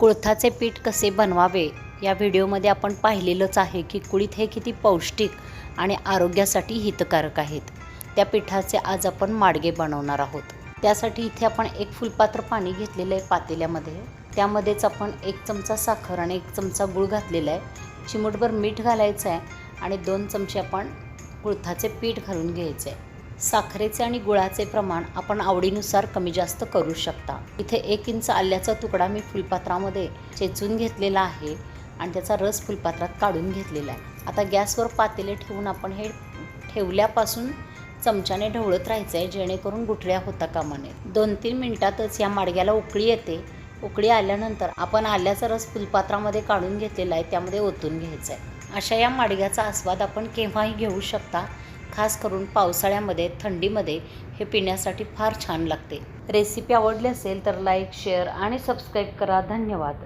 कुळथाचे पीठ कसे बनवावे? या व्हिडिओमध्ये आपण पाहिलेलंच आहे की कुळीथ हे किती पौष्टिक आणि आरोग्यासाठी हितकारक आहेत. त्या पिठाचे आज आपण माडगे बनवणार आहोत. त्यासाठी इथे आपण एक फुलपात्र पाणी घेतलेलं आहे पातेल्यामध्ये. त्यामध्येच आपण एक चमचा साखर आणि एक चमचा गूळ घातलेला आहे. चिमूटभर मीठ घालायचं आहे आणि दोन चमचे आपण कुळथाचे पीठ घालून घ्यायचे आहे. साखरेचे आणि गुळाचे प्रमाण आपण आवडीनुसार कमी जास्त करू शकता. इथे एक इंच आल्याचा तुकडा मी फुलपात्रामध्ये चेचून घेतलेला आहे आणि त्याचा रस फुलपात्रात काढून घेतलेला आहे. आता गॅसवर पातेले ठेवून आपण हे ठेवल्यापासून चमच्याने ढवळत राहायचं आहे जेणेकरून गुठळ्या होता कामा नये. दोन तीन मिनटातच या माडग्याला उकळी येते. उकळी आल्यानंतर आपण आल्याचा रस फुलपात्रामध्ये काढून घेतलेला आहे त्यामध्ये ओतून घ्यायचा आहे. अशा या माडग्याचा आस्वाद आपण केव्हाही घेऊ शकता. खास करून पावसाळ्यामध्ये थंडीमध्ये हे पिण्यासाठी फार छान लागते. रेसिपी आवडली असेल तर लाईक शेअर आणि सबस्क्राईब करा. धन्यवाद.